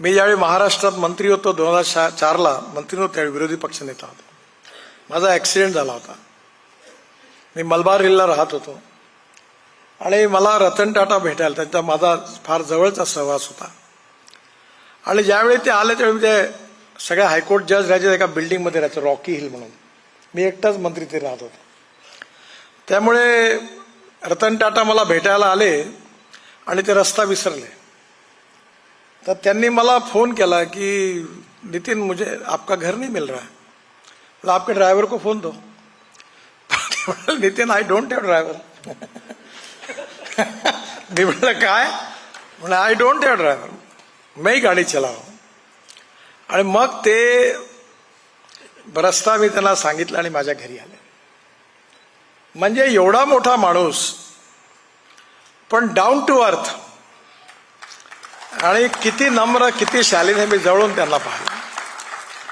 मी ज्यावेळी महाराष्ट्रात मंत्री होतो दोन हजार चारला मंत्री होतो त्यावेळी विरोधी पक्षनेता होतो. माझा ॲक्सिडेंट झाला होता. मी मलबार हिलला राहत होतो. आणि मला रतन टाटा भेटायला त्यांचा माझा फार जवळचा सहवास होता. आणि ज्यावेळी ते आले त्यावेळी ते सगळ्या हायकोर्ट जज राहायचे एका बिल्डिंगमध्ये राहायचं रॉकी हिल म्हणून. मी एकटाच मंत्री ते राहत होतो. त्यामुळे रतन टाटा मला भेटायला आले आणि ते रस्ता विसरले. तर त्यांनी मला फोन केला की नितिन मुझे आपका घर नहीं मिल रहा है. बोला, आपके ड्राइवर को phone though. Nitin Nitin I don't have driver मी म्हटलं काय? म्हणजे आय डोंट हॅव ड्रायव्हर मी गाडी चलाव आणि मग ते रस्ता मी त्यांना सांगितलं आणि माझ्या घरी आले. म्हणजे एवढा मोठा माणूस पण डाऊन टू अर्थ आणि किती नम्र किती शालीन हे मी जवळून त्यांना पाहिलं.